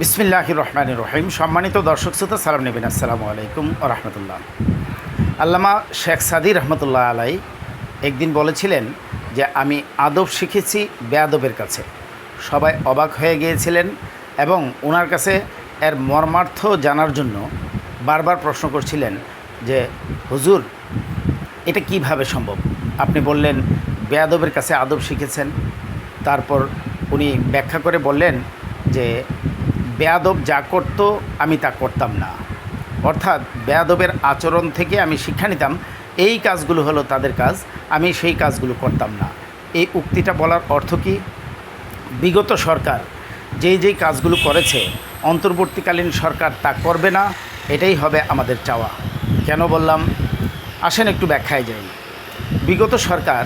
বিসমিল্লাহ রহমান রহিম। সম্মানিত দর্শক শ্রোতা, সালাম নেবেন, আসসালামু আলাইকুম রহমতুল্লাহ। আল্লামা শেখ সাদি রহমতুল্লাহ আলাই একদিন বলেছিলেন যে, আমি আদব শিখেছি বেয়াদবের কাছে। সবাই অবাক হয়ে গিয়েছিলেন এবং ওনার কাছে এর মর্মার্থ জানার জন্য বারবার প্রশ্ন করছিলেন যে, হুজুর, এটা কীভাবে সম্ভব? আপনি বললেন বেয়াদবের কাছে আদব শিখেছেন। তারপর উনি ব্যাখ্যা করে বললেন যে বেয়াদব যা করত, আমি তা করতাম না। অর্থাৎ বেয়াদবের আচরণ থেকে আমি শিক্ষা নিতাম, এই কাজগুলো হলো তাদের কাজ, আমি সেই কাজগুলো করতাম না। এই উক্তিটা বলার অর্থ কি? বিগত সরকার যেই যেই কাজগুলো করেছে, অন্তর্বর্তীকালীন সরকার তা করবে না, এটাই হবে আমাদের চাওয়া। কেন বললাম? আসেন একটু ব্যাখ্যায় যাই। বিগত সরকার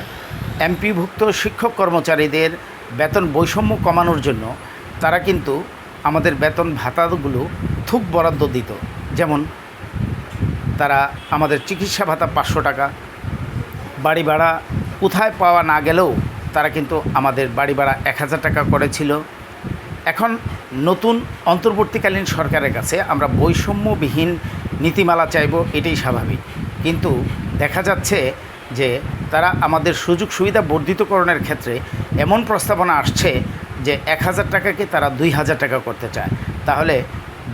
এমপিভুক্ত শিক্ষক কর্মচারীদের বেতন বৈষম্য কমানোর জন্য, তারা কিন্তু আমাদের বেতন ভাতাগুলো থুক বরাদ্দ দিত। যেমন তারা আমাদের চিকিৎসা ভাতা পাঁচশো টাকা, বাড়ি ভাড়া কোথায় পাওয়া না গেলেও তারা কিন্তু আমাদের বাড়ি ভাড়া এক হাজার টাকা করেছিল। এখন নতুন অন্তর্বর্তীকালীন সরকারের কাছে আমরা বৈষম্যবিহীন নীতিমালা চাইব, এটাই স্বাভাবিক। কিন্তু দেখা যাচ্ছে যে তারা আমাদের সুযোগ সুবিধা বর্ধিতকরণের ক্ষেত্রে এমন প্রস্তাবনা আসছে যে এক হাজার টাকাকে তারা দুই হাজার টাকা করতে চায়। তাহলে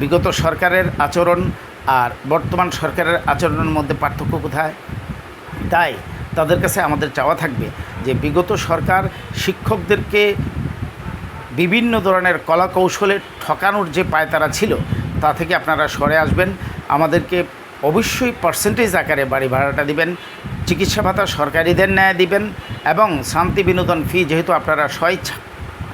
বিগত সরকারের আচরণ আর বর্তমান সরকারের আচরণের মধ্যে পার্থক্য কোথায়? তাই তাদের কাছে আমাদের চাওয়া থাকবে যে বিগত সরকার শিক্ষকদেরকে বিভিন্ন ধরনের কলা কৌশলে ঠকানোর যে পায়তারা ছিল, তা থেকে আপনারা সরে আসবেন। আমাদেরকে অবশ্যই পার্সেন্টেজ আকারে বাড়ি ভাড়াটা দিবেন, চিকিৎসা ভাতা সরকারিদের ন্যায় দিবেন এবং শান্তি বিনোদন ফি যেহেতু আপনারা স্বেচ্ছা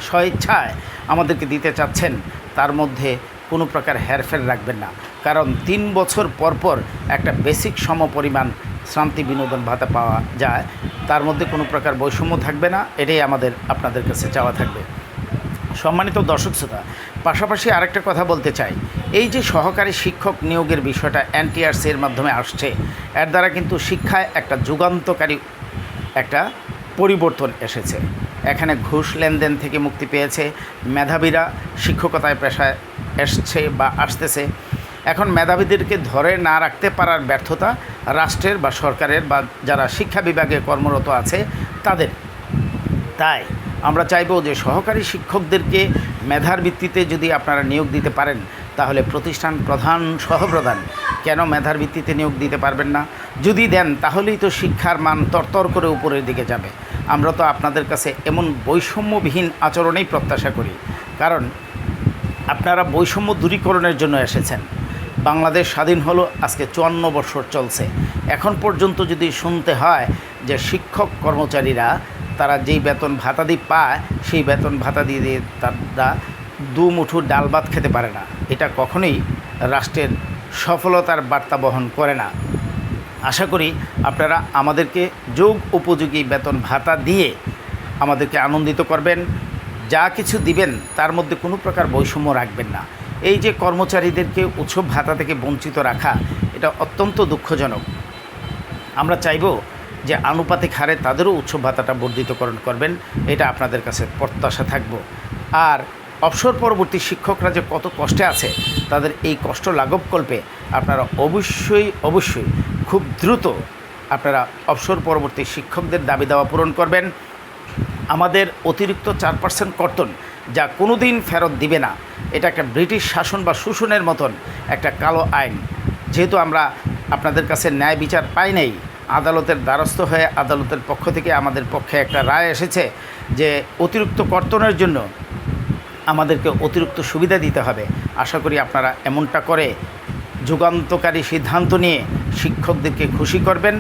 স্বেচ্ছায় আমাদেরকে দিতে চাচ্ছেন, তার মধ্যে কোনো প্রকার হেরফের রাখবেন না। কারণ তিন বছর পর পর একটা বেসিক সম পরিমাণ শান্তি বিনোদন ভাতা পাওয়া যায়, তার মধ্যে কোনো প্রকার বৈষম্য থাকবে না, এটাই আমাদের, আপনাদের কাছে চাওয়া থাকবে। সম্মানিত দর্শক শ্রোতা, পাশাপাশি আরেকটা কথা বলতে চাই। এই যে সহকারী শিক্ষক নিয়োগের বিষয়টা এনটিআরসির মাধ্যমে আসছে, এর দ্বারা কিন্তু শিক্ষায় একটা যুগান্তকারী একটা পরিবর্তন এসেছে। এখানে ঘুষ লেনদেন থেকে মুক্তি পেয়েছে। মেধাবীরা শিক্ষকতায় পেশায় এসছে বা আসতেছে। এখন মেধাবীদেরকে ধরে না রাখতে পারার ব্যর্থতা রাষ্ট্রের বা সরকারের বা যারা শিক্ষা বিভাগে কর্মরত আছে, তাদের। তাই আমরা চাইব যে সহকারী শিক্ষকদেরকে মেধার ভিত্তিতে যদি আপনারা নিয়োগ দিতে পারেন, তাহলে প্রতিষ্ঠান প্রধান সহপ্রধান। কেন মেধার ভিত্তিতে নিয়োগ দিতে পারবেন না? যদি দেন, তাহলেই তো শিক্ষার মান তরতর করে উপরের দিকে যাবে। আমরা তো আপনাদের কাছে এমন বৈষম্যবিহীন আচরণেই প্রত্যাশা করি। কারণ আপনারা বৈষম্য দূরীকরণের জন্য এসেছেন। বাংলাদেশ স্বাধীন হলো, আজকে চুয়ান্ন বছর চলছে। এখন পর্যন্ত যদি শুনতে হয় যে শিক্ষক কর্মচারীরা তারা যেই বেতন ভাতা দিয়ে পায়, সেই বেতন ভাতা দিয়ে দিয়ে তারা দু মুঠো ডাল ভাত খেতে পারে না। এটা কখনোই রাষ্ট্রের সফলতার বার্তা বহন করে না। আশা করি আপনারা আমাদেরকে যোগ উপযোগী বেতন ভাতা দিয়ে আমাদেরকে আনন্দিত করবেন। যা কিছু দিবেন, তার মধ্যে কোনো প্রকার বৈষম্য রাখবেন না। এই যে কর্মচারীদেরকে উৎসব ভাতা থেকে বঞ্চিত রাখা, এটা অত্যন্ত দুঃখজনক। আমরা চাইব যে আনুপাতিক হারে তাদেরও উৎসব ভাতাটা বর্ধিতকরণ করবেন, এটা আপনাদের কাছে প্রত্যাশা থাকব। আর অবসর পরবর্তী শিক্ষকরা যে কত কষ্টে আছে, তাদের এই কষ্ট লাঘব কল্পে আপনারা অবশ্যই অবশ্যই খুব দ্রুত আপনারা অবসর পরবর্তী শিক্ষকদের দাবি দাওয়া পূরণ করবেন। আমাদের অতিরিক্ত চার পার্সেন্ট কর্তন যা কোনো দিন ফেরত দিবে না, এটা একটা ব্রিটিশ শাসন বা শোষণের মতন একটা কালো আইন। যেহেতু আমরা আপনাদের কাছে ন্যায় বিচার পাই নাই, আদালতের দ্বারস্থ হয়ে আদালতের পক্ষ থেকে আমাদের পক্ষে একটা রায় এসেছে যে অতিরিক্ত কর্তনের জন্য আমাদেরকে অতিরিক্ত সুবিধা দিতে হবে। আশা করি আপনারা এমনটা করে যুগান্তকারী সিদ্ধান্ত নিয়ে শিক্ষকদেরকে খুশি করবেন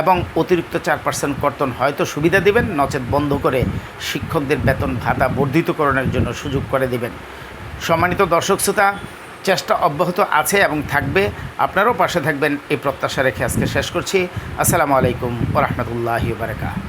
এবং অতিরিক্ত চার পার্সেন্ট কর্তন হয়তো সুবিধা দেবেন, নচেত বন্ধ করে শিক্ষকদের বেতন ভাতা বর্ধিতকরণের জন্য সুযোগ করে দেবেন। সম্মানিত দর্শক শ্রোতা, চেষ্টা অব্যাহত আছে এবং থাকবে। আপনারাও পাশে থাকবেন, এই প্রত্যাশা রেখে আজকে শেষ করছি। আসসালামু আলাইকুম ওরহমতুল্লাহি বারকাত